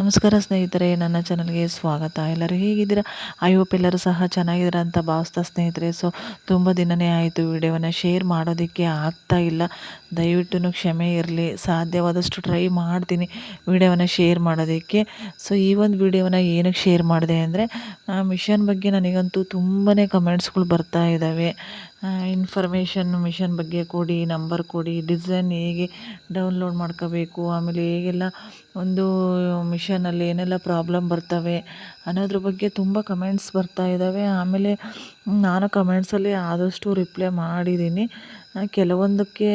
ನಮಸ್ಕಾರ ಸ್ನೇಹಿತರೆ, ನನ್ನ ಚಾನಲ್ಗೆ ಸ್ವಾಗತ. ಎಲ್ಲರೂ ಹೇಗಿದ್ದೀರಾ? ಐ ಹೋಪ್ ಎಲ್ಲರೂ ಸಹ ಚೆನ್ನಾಗಿದ್ದೀರಾ ಅಂತ ಭಾವಿಸ್ತಾ ಸ್ನೇಹಿತರೆ. ಸೊ, ತುಂಬ ದಿನನೇ ಆಯಿತು ವಿಡಿಯೋವನ್ನು ಶೇರ್ ಮಾಡೋದಕ್ಕೆ ಆಗ್ತಾ ಇಲ್ಲ. ದಯವಿಟ್ಟು ಕ್ಷಮೆ ಇರಲಿ. ಸಾಧ್ಯವಾದಷ್ಟು ಟ್ರೈ ಮಾಡ್ತೀನಿ ವಿಡಿಯೋವನ್ನು ಶೇರ್ ಮಾಡೋದಕ್ಕೆ. ಸೊ, ಈ ಒಂದು ವಿಡಿಯೋವನ್ನು ಏನಕ್ಕೆ ಶೇರ್ ಮಾಡಿದೆ ಅಂದರೆ ಮಿಷನ್ ಬಗ್ಗೆ ನನಗಂತೂ ತುಂಬಾ ಕಮೆಂಟ್ಸ್ಗಳು ಬರ್ತಾ ಇದ್ದಾವೆ. ಇನ್ಫಾರ್ಮೇಷನ್ ಮಿಷನ್ ಬಗ್ಗೆ ಕೊಡಿ ನಂಬರ್ ಕೊಡಿ ಡಿಸೈನ್ ಹೇಗೆ ಡೌನ್ಲೋಡ್ ಮಾಡ್ಕೋಬೇಕು, ಆಮೇಲೆ ಹೇಗೆಲ್ಲ ಒಂದು ಮಿಷನಲ್ಲಿ ಏನೆಲ್ಲ ಪ್ರಾಬ್ಲಮ್ ಬರ್ತವೆ ಅನ್ನೋದ್ರ ಬಗ್ಗೆ ತುಂಬ ಕಮೆಂಟ್ಸ್ ಬರ್ತಾ ಇದ್ದಾವೆ. ಆಮೇಲೆ ನಾನು ಕಮೆಂಟ್ಸಲ್ಲಿ ಆದಷ್ಟು ರಿಪ್ಲೈ ಮಾಡಿದ್ದೀನಿ. ಕೆಲವೊಂದಕ್ಕೆ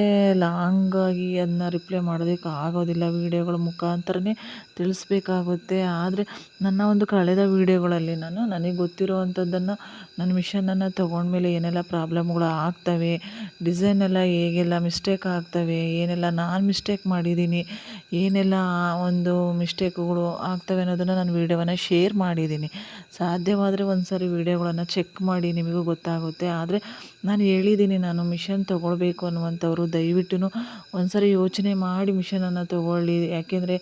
ಲಾಂಗಾಗಿ ಅದನ್ನ ರಿಪ್ಲೈ ಮಾಡೋದಕ್ಕೆ ಆಗೋದಿಲ್ಲ. ವೀಡಿಯೋಗಳ ಮುಖಾಂತರನೇ ತಿಳಿಸ್ಬೇಕಾಗುತ್ತೆ. ಆದರೆ ನನ್ನ ಒಂದು ಕಳೆದ ವೀಡಿಯೋಗಳಲ್ಲಿ ನಾನು ನನಗೆ ಗೊತ್ತಿರುವಂಥದ್ದನ್ನು ನನ್ನ ಮಿಷನನ್ನು ತೊಗೊಂಡ್ಮೇಲೆ ಏನೆಲ್ಲ ಪ್ರಾಬ್ಲಮ್ಗಳು ಆಗ್ತವೆ ಡಿಸೈನ್ ಎಲ್ಲ ಹೇಗೆಲ್ಲ ಮಿಸ್ಟೇಕ್ ಆಗ್ತವೆ, ಏನೆಲ್ಲ ನಾನು ಮಿಸ್ಟೇಕ್ ಮಾಡಿದ್ದೀನಿ, ಏನೆಲ್ಲ ಒಂದು ಮಿಸ್ಟೇಕ್ಗಳು ಆಗ್ತವೆ ಅನ್ನೋದನ್ನು ನಾನು ವೀಡಿಯೋವನ್ನು ಶೇರ್ ಮಾಡಿದ್ದೀನಿ. ಸಾಧ್ಯವಾದರೆ ಒಂದು ಸಾರಿ ವೀಡಿಯೋಗಳನ್ನು ಚೆಕ್ ಮಾಡಿ ನಿಮಗೂ ಗೊತ್ತಾಗುತ್ತೆ. ಆದರೆ ನಾನು ಹೇಳಿದ್ದೀನಿ, ನಾನು ಮಿಷನ್ ತೊಗೊಳ್ಬೇಕು ಅನ್ನುವಂಥವ್ರು ದಯವಿಟ್ಟು ಒಂದು ಸಾರಿ ಯೋಚನೆ ಮಾಡಿ ಮಿಷನನ್ನು ತೊಗೊಳ್ಳಿ. ಯಾಕೆಂದರೆ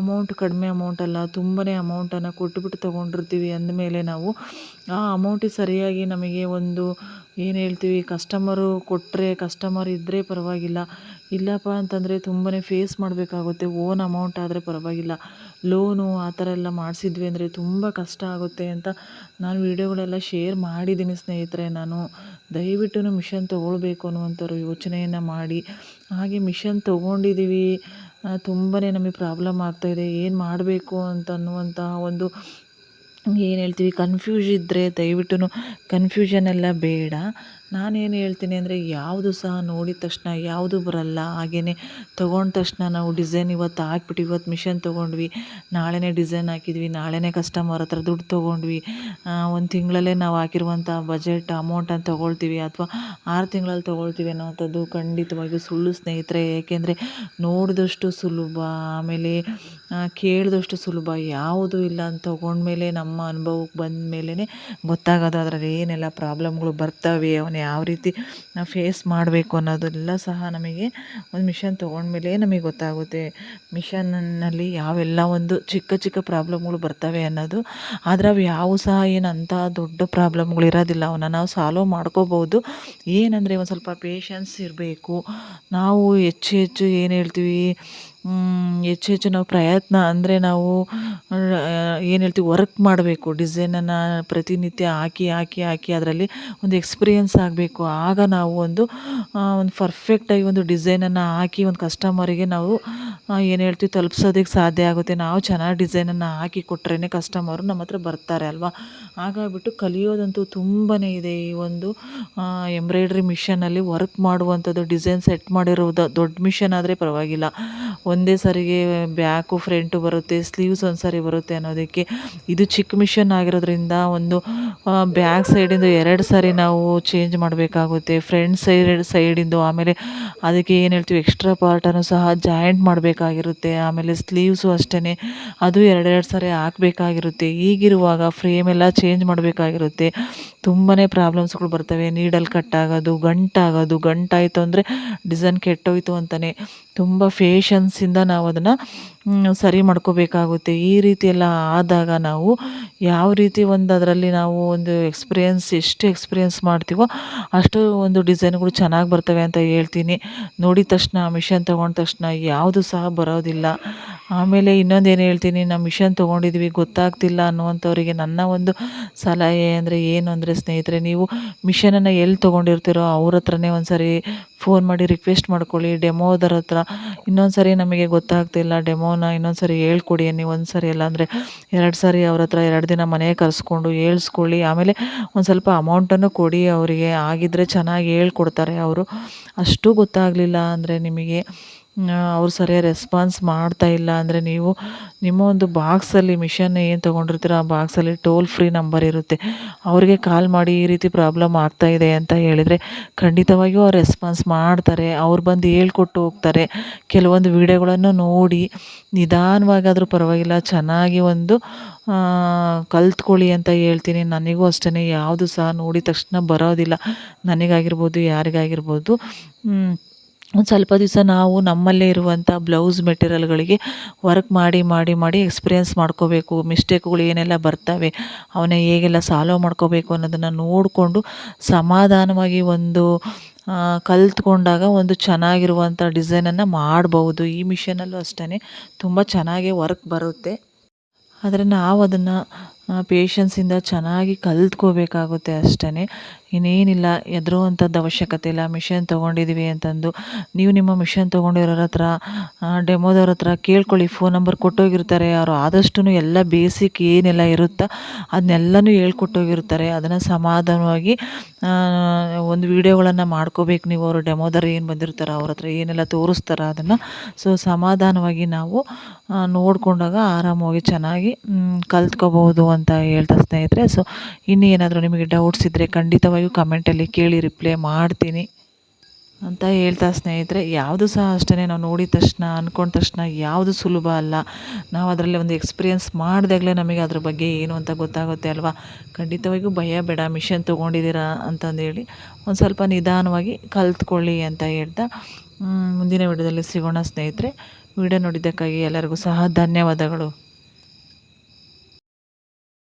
ಅಮೌಂಟ್ ಕಡಿಮೆ ಅಮೌಂಟ್ ಅಲ್ಲ ತುಂಬಾ ಅಮೌಂಟನ್ನು ಕೊಟ್ಟುಬಿಟ್ಟು ತೊಗೊಂಡಿರ್ತೀವಿ ಅಂದಮೇಲೆ ನಾವು ಆ ಅಮೌಂಟಿಗೆ ಸರಿಯಾಗಿ ನಮಗೆ ಒಂದು ಏನು ಹೇಳ್ತೀವಿ ಕಸ್ಟಮರು ಕೊಟ್ಟರೆ ಕಸ್ಟಮರ್ ಇದ್ದರೆ ಪರವಾಗಿಲ್ಲ. ಇಲ್ಲಪ್ಪ ಅಂತಂದರೆ ತುಂಬಾ ಫೇಸ್ ಮಾಡಬೇಕಾಗುತ್ತೆ ಓನ್ ಅಮೌಂಟ್ ಆದರೆ ಪರವಾಗಿಲ್ಲ. ಲೋನು ಆ ಥರ ಎಲ್ಲ ಮಾಡಿಸಿದ್ವಿ ಅಂದರೆ ತುಂಬ ಕಷ್ಟ ಆಗುತ್ತೆ ಅಂತ ನಾನು ವೀಡಿಯೋಗಳೆಲ್ಲ ಶೇರ್ ಮಾಡಿದ್ದೀನಿ ಸ್ನೇಹಿತರೆ ನಾನು. ದಯವಿಟ್ಟು ಮಿಷನ್ ತೊಗೊಳ್ಬೇಕು ಅನ್ನುವಂಥವ್ರು ಯೋಚನೆಯನ್ನು ಮಾಡಿ. ಹಾಗೆ ಮಿಷನ್ ತೊಗೊಂಡಿದ್ದೀವಿ. ತುಂಬಾ ನಮಗೆ ಪ್ರಾಬ್ಲಮ್ ಆಗ್ತಾಯಿದೆ ಏನು ಮಾಡಬೇಕು ಅಂತ ಅನ್ನುವಂತಹ ಒಂದು ಏನು ಹೇಳ್ತೀವಿ ಕನ್ಫ್ಯೂಸ್ ಇದ್ದರೆ ದಯವಿಟ್ಟು ಕನ್ಫ್ಯೂಷನ್ ಎಲ್ಲ ಬೇಡ. ನಾನೇನು ಹೇಳ್ತೀನಿ ಅಂದರೆ ಯಾವುದು ಸಹ ನೋಡಿದ ತಕ್ಷಣ ಯಾವುದು ಬರಲ್ಲ. ಹಾಗೆಯೇ ತೊಗೊಂಡ ತಕ್ಷಣ ನಾವು ಡಿಸೈನ್ ಇವತ್ತು ಹಾಕ್ಬಿಟ್ಟು ಇವತ್ತು ಮಿಷನ್ ತೊಗೊಂಡ್ವಿ. ನಾಳೆನೇ ಡಿಸೈನ್ ಹಾಕಿದ್ವಿ. ನಾಳೆನೇ ಕಸ್ಟಮರ್ ಹತ್ರ ದುಡ್ಡು ತೊಗೊಂಡ್ವಿ. ಒಂದು ತಿಂಗಳಲ್ಲೇ ನಾವು ಹಾಕಿರುವಂಥ ಬಜೆಟ್ ಅಮೌಂಟನ್ನು ತೊಗೊಳ್ತೀವಿ ಅಥವಾ ಆರು ತಿಂಗಳಲ್ಲಿ ತೊಗೊಳ್ತೀವಿ ಅನ್ನೋವಂಥದ್ದು ಖಂಡಿತವಾಗಿಯೂ ಸುಳ್ಳು ಸ್ನೇಹಿತರೆ. ಏಕೆಂದರೆ ನೋಡಿದಷ್ಟು ಸುಲಭ, ಆಮೇಲೆ ಕೇಳಿದಷ್ಟು ಸುಲಭ, ಯಾವುದೂ ಇಲ್ಲ ಅಂತ ತೊಗೊಂಡ್ಮೇಲೆ ನಮ್ಮ ಅನುಭವಕ್ಕೆ ಬಂದ ಮೇಲೇ ಗೊತ್ತಾಗೋದು ಅದರಲ್ಲಿ ಏನೆಲ್ಲ ಪ್ರಾಬ್ಲಮ್ಗಳು ಬರ್ತವೆ. ಅವನ್ನ ಯಾವ ರೀತಿ ನಾವು ಫೇಸ್ ಮಾಡಬೇಕು ಅನ್ನೋದೆಲ್ಲ ಸಹ ನಮಗೆ ಒಂದು ಮಿಷನ್ ತೊಗೊಂಡ್ಮೇಲೆ ನಮಗೆ ಗೊತ್ತಾಗುತ್ತೆ. ಮಿಷನ್ನಲ್ಲಿ ಯಾವೆಲ್ಲ ಒಂದು ಚಿಕ್ಕ ಚಿಕ್ಕ ಪ್ರಾಬ್ಲಮ್ಗಳು ಬರ್ತವೆ ಅನ್ನೋದು. ಆದರೆ ಅವು ಯಾವ ಸಹ ಏನು ಅಂಥ ದೊಡ್ಡ ಪ್ರಾಬ್ಲಮ್ಗಳು ಇರೋದಿಲ್ಲ. ಅವನ್ನ ನಾವು ಸಾಲ್ವ್ ಮಾಡ್ಕೋಬೋದು. ಏನಂದರೆ ಒಂದು ಸ್ವಲ್ಪ ಪೇಷನ್ಸ್ ಇರಬೇಕು. ನಾವು ಹೆಚ್ಚು ಹೆಚ್ಚು ಏನು ಹೇಳ್ತೀವಿ? ಹೆಚ್ಚು ಹೆಚ್ಚು ನಾವು ಪ್ರಯತ್ನ ಅಂದರೆ ನಾವು ಏನು ಹೇಳ್ತೀವಿ ವರ್ಕ್ ಮಾಡಬೇಕು ಡಿಸೈನನ್ನು ಪ್ರತಿನಿತ್ಯ ಹಾಕಿ ಹಾಕಿ ಹಾಕಿ ಅದರಲ್ಲಿ ಒಂದು ಎಕ್ಸ್ಪೀರಿಯೆನ್ಸ್ ಆಗಬೇಕು. ಆಗ ನಾವು ಒಂದು ಒಂದು ಪರ್ಫೆಕ್ಟಾಗಿ ಒಂದು ಡಿಸೈನನ್ನು ಹಾಕಿ, ಒಂದು ಕಸ್ಟಮರಿಗೆ ನಾವು ಏನು ಹೇಳ್ತೀವಿ, ತಲುಪ್ಸೋದಕ್ಕೆ ಸಾಧ್ಯ ಆಗುತ್ತೆ. ನಾವು ಚೆನ್ನಾಗಿ ಡಿಸೈನನ್ನು ಹಾಕಿ ಕೊಟ್ರೇ ಕಸ್ಟಮರು ನಮ್ಮ ಹತ್ರ ಬರ್ತಾರೆ ಅಲ್ವಾ? ಹಾಗಾಗಿಬಿಟ್ಟು ಕಲಿಯೋದಂತೂ ತುಂಬಾ ಇದೆ. ಈ ಒಂದು ಎಂಬ್ರಾಯ್ಡ್ರಿ ಮಿಷನಲ್ಲಿ ವರ್ಕ್ ಮಾಡುವಂಥದ್ದು ಡಿಸೈನ್ ಸೆಟ್ ಮಾಡಿರೋದು ದೊಡ್ಡ ಮಿಷನ್ ಆದರೆ ಪರವಾಗಿಲ್ಲ. ಒಂದೇ ಸಾರಿಗೆ ಬ್ಯಾಕು, ಫ್ರಂಟು ಬರುತ್ತೆ, ಸ್ಲೀವ್ಸ್ ಒಂದು ಸರಿ ಬರುತ್ತೆ ಅನ್ನೋದಕ್ಕೆ ಇದು ಚಿಕ್ಕ ಮಿಷನ್ ಆಗಿರೋದ್ರಿಂದ ಒಂದು ಬ್ಯಾಕ್ ಸೈಡಿಂದು ಎರಡು ಸಾರಿ ನಾವು ಚೇಂಜ್ ಮಾಡಬೇಕಾಗುತ್ತೆ. ಫ್ರಂಟ್ ಸೈಡ್, ಸೈಡಿಂದು ಆಮೇಲೆ ಅದಕ್ಕೆ ಏನು ಹೇಳ್ತೀವಿ, ಎಕ್ಸ್ಟ್ರಾ ಪಾರ್ಟನ್ನು ಸಹ ಜಾಯಿಂಟ್ ಮಾಡಬೇಕಾಗಿರುತ್ತೆ. ಆಮೇಲೆ ಸ್ಲೀವ್ಸು ಅಷ್ಟೇ ಅದು ಎರಡೆರಡು ಸಾರಿ ಹಾಕಬೇಕಾಗಿರುತ್ತೆ. ಈಗಿರುವಾಗ ಫ್ರೇಮೆಲ್ಲ ಚೇಂಜ್ ಮಾಡಬೇಕಾಗಿರುತ್ತೆ. ತುಂಬಾ ಪ್ರಾಬ್ಲಮ್ಸ್ಗಳು ಬರ್ತವೆ. ನೀಡಲ್ಲಿ ಕಟ್ಟಾಗೋದು ಗಂಟಾಗೋದು, ಗಂಟಾಯಿತು ಅಂದರೆ ಡಿಸೈನ್ ಕೆಟ್ಟೋಯ್ತು ಅಂತಲೇ ತುಂಬ ಫೇಶನ್ಸಿಂದ ನಾವು ಅದನ್ನು ಸರಿ ಮಾಡ್ಕೋಬೇಕಾಗುತ್ತೆ. ಈ ರೀತಿ ಎಲ್ಲ ಆದಾಗ ನಾವು ಯಾವ ರೀತಿ ಒಂದು ಅದರಲ್ಲಿ ನಾವು ಒಂದು ಎಕ್ಸ್ಪೀರಿಯೆನ್ಸ್ ಎಷ್ಟು ಎಕ್ಸ್ಪೀರಿಯೆನ್ಸ್ ಮಾಡ್ತೀವೋ ಅಷ್ಟು ಒಂದು ಡಿಸೈನ್ಗಳು ಚೆನ್ನಾಗಿ ಬರ್ತವೆ ಅಂತ ಹೇಳ್ತೀನಿ. ನೋಡಿದ ತಕ್ಷಣ ಮಿಷನ್ ತೊಗೊಂಡ ತಕ್ಷಣ ಯಾವುದು ಸಹ ಬರೋದಿಲ್ಲ. ಆಮೇಲೆ ಇನ್ನೊಂದೇನು ಹೇಳ್ತೀನಿ ನಾವು ಮಿಷನ್ ತೊಗೊಂಡಿದ್ವಿ, ಗೊತ್ತಾಗ್ತಿಲ್ಲ ಅನ್ನುವಂಥವ್ರಿಗೆ ನನ್ನ ಒಂದು ಸಲಹೆ ಅಂದರೆ ಏನು ಅಂದರೆ ಸ್ನೇಹಿತರೆ, ನೀವು ಮಿಷನನ್ನು ಎಲ್ಲಿ ತೊಗೊಂಡಿರ್ತೀರೋ ಅವ್ರ ಹತ್ರನೇ ಒಂದು ಸಾರಿ ಫೋನ್ ಮಾಡಿ ರಿಕ್ವೆಸ್ಟ್ ಮಾಡ್ಕೊಳ್ಳಿ ಡೆಮೋದರ ಹತ್ರ. ಇನ್ನೊಂದು ಸಾರಿ ನಮಗೆ ಗೊತ್ತಾಗ್ತಿಲ್ಲ ಡೆಮೋನ ಇನ್ನೊಂದು ಸಾರಿ ಹೇಳ್ಕೊಡಿ ನೀವು ಒಂದು ಇಲ್ಲ ಅಂದರೆ ಎರಡು ಸಾರಿ ಅವ್ರ ಹತ್ರ ಎರಡು ದಿನ ಮನೆಗೆ ಕರೆಸ್ಕೊಂಡು ಹೇಳ್ಸ್ಕೊಳ್ಳಿ. ಆಮೇಲೆ ಒಂದು ಸ್ವಲ್ಪ ಅಮೌಂಟನ್ನು ಕೊಡಿ ಅವರಿಗೆ ಆಗಿದ್ದರೆ ಚೆನ್ನಾಗಿ ಹೇಳ್ಕೊಡ್ತಾರೆ ಅವರು. ಅಷ್ಟು ಗೊತ್ತಾಗಲಿಲ್ಲ ಅಂದರೆ ನಿಮಗೆ ಅವ್ರು ಸರಿಯಾಗಿ ರೆಸ್ಪಾನ್ಸ್ ಮಾಡ್ತಾ ಇಲ್ಲ. ಅಂದರೆ ನೀವು ನಿಮ್ಮ ಒಂದು ಬಾಕ್ಸಲ್ಲಿ ಮಿಷನ್ ಏನು ತೊಗೊಂಡಿರ್ತೀರ ಆ ಬಾಕ್ಸಲ್ಲಿ ಟೋಲ್ ಫ್ರೀ ನಂಬರ್ ಇರುತ್ತೆ. ಅವರಿಗೆ ಕಾಲ್ ಮಾಡಿ ಈ ರೀತಿ ಪ್ರಾಬ್ಲಮ್ ಆಗ್ತಾ ಇದೆ ಅಂತ ಹೇಳಿದರೆ ಖಂಡಿತವಾಗಿಯೂ ಅವ್ರು ರೆಸ್ಪಾನ್ಸ್ ಮಾಡ್ತಾರೆ. ಅವ್ರು ಬಂದು ಹೇಳ್ಕೊಟ್ಟು ಹೋಗ್ತಾರೆ. ಕೆಲವೊಂದು ವಿಡಿಯೋಗಳನ್ನು ನೋಡಿ ನಿಧಾನವಾಗಾದರೂ ಪರವಾಗಿಲ್ಲ, ಚೆನ್ನಾಗಿ ಒಂದು ಕಲ್ತ್ಕೊಳ್ಳಿ ಅಂತ ಹೇಳ್ತೀನಿ. ನನಗೂ ಅಷ್ಟೇ ಯಾವುದು ಸಹ ನೋಡಿದ ತಕ್ಷಣ ಬರೋದಿಲ್ಲ. ನನಗಾಗಿರ್ಬೋದು, ಯಾರಿಗಾಗಿರ್ಬೋದು. ಒಂದು ಸ್ವಲ್ಪ ದಿವಸ ನಾವು ನಮ್ಮಲ್ಲೇ ಇರುವಂಥ ಬ್ಲೌಸ್ ಮೆಟೀರಿಯಲ್ಗಳಿಗೆ ವರ್ಕ್ ಮಾಡಿ ಮಾಡಿ ಮಾಡಿ ಎಕ್ಸ್ಪೀರಿಯೆನ್ಸ್ ಮಾಡ್ಕೋಬೇಕು. ಮಿಸ್ಟೇಕ್ಗಳು ಏನೆಲ್ಲ ಬರ್ತವೆ, ಅವನ್ನ ಹೇಗೆಲ್ಲ ಸಾಲ್ವ್ ಮಾಡ್ಕೋಬೇಕು ಅನ್ನೋದನ್ನು ನೋಡಿಕೊಂಡು ಸಮಾಧಾನವಾಗಿ ಒಂದು ಕಲ್ತ್ಕೊಂಡಾಗ ಒಂದು ಚೆನ್ನಾಗಿರುವಂಥ ಡಿಸೈನನ್ನು ಮಾಡ್ಬೌದು ಈ ಮಿಷನಲ್ಲೂ ಅಷ್ಟೇ ತುಂಬ ಚೆನ್ನಾಗೇ ವರ್ಕ್ ಬರುತ್ತೆ. ಆದರೆ ನಾವು ಅದನ್ನು ಪೇಶನ್ಸಿಂದ ಚೆನ್ನಾಗಿ ಕಲ್ತ್ಕೋಬೇಕಾಗುತ್ತೆ ಅಷ್ಟೇ ಇನ್ನೇನಿಲ್ಲ ಹೆದ್ರುವಂಥದ್ದು ಅವಶ್ಯಕತೆ ಇಲ್ಲ. ಮಿಷನ್ ತೊಗೊಂಡಿದ್ದೀವಿ ಅಂತಂದು ನೀವು ನಿಮ್ಮ ಮಿಷನ್ ತೊಗೊಂಡಿರೋರ ಹತ್ರ ಡೆಮೋದವ್ರ ಹತ್ರ ಕೇಳ್ಕೊಳ್ಳಿ. ಫೋನ್ ನಂಬರ್ ಕೊಟ್ಟೋಗಿರ್ತಾರೆ. ಅವರು ಆದಷ್ಟು ಎಲ್ಲ ಬೇಸಿಕ್ ಏನೆಲ್ಲ ಇರುತ್ತೋ ಅದನ್ನೆಲ್ಲನೂ ಹೇಳ್ಕೊಟ್ಟೋಗಿರ್ತಾರೆ. ಅದನ್ನು ಸಮಾಧಾನವಾಗಿ ಒಂದು ವೀಡಿಯೋಗಳನ್ನು ಮಾಡ್ಕೋಬೇಕು ನೀವು. ಅವರು ಡೆಮೋದವ್ರು ಏನು ಬಂದಿರ್ತಾರೆ ಅವ್ರ ಹತ್ರ ಏನೆಲ್ಲ ತೋರಿಸ್ತಾರೆ ಅದನ್ನು. ಸೊ ಸಮಾಧಾನವಾಗಿ ನಾವು ನೋಡಿಕೊಂಡಾಗ ಆರಾಮವಾಗಿ ಚೆನ್ನಾಗಿ ಕಲ್ತ್ಕೋಬೋದು ಅಂತ ಹೇಳ್ತಾ ಸ್ನೇಹಿತರೆ. ಸೊ ಇನ್ನೂ ಏನಾದರೂ ನಿಮಗೆ ಡೌಟ್ಸ್ ಇದ್ದರೆ ಖಂಡಿತವಾಗಿಯೂ ಕಮೆಂಟಲ್ಲಿ ಕೇಳಿ ರಿಪ್ಲೈ ಮಾಡ್ತೀನಿ ಅಂತ ಹೇಳ್ತಾ ಸ್ನೇಹಿತರೆ. ಯಾವುದು ಸಹ ಅಷ್ಟೇ ನಾವು ನೋಡಿದ ತಕ್ಷಣ ಅಂದ್ಕೊಂಡ ತಕ್ಷಣ ಯಾವುದು ಸುಲಭ ಅಲ್ಲ. ನಾವು ಅದರಲ್ಲಿ ಒಂದು ಎಕ್ಸ್ಪೀರಿಯೆನ್ಸ್ ಮಾಡಿದಾಗಲೇ ನಮಗೆ ಅದ್ರ ಬಗ್ಗೆ ಏನು ಅಂತ ಗೊತ್ತಾಗುತ್ತೆ ಅಲ್ವಾ? ಖಂಡಿತವಾಗಿಯೂ ಭಯ ಬೇಡ ಮಿಷನ್ ತೊಗೊಂಡಿದ್ದೀರಾ ಅಂತಂದೇಳಿ ಒಂದು ಸ್ವಲ್ಪ ನಿಧಾನವಾಗಿ ಕಲ್ತ್ಕೊಳ್ಳಿ ಅಂತ ಹೇಳ್ತಾ ಮುಂದಿನ ವಿಡಿಯೋದಲ್ಲಿ ಸಿಗೋಣ ಸ್ನೇಹಿತರೆ. ವಿಡಿಯೋ ನೋಡಿದ್ದಕ್ಕಾಗಿ ಎಲ್ಲರಿಗೂ ಸಹ ಧನ್ಯವಾದಗಳು.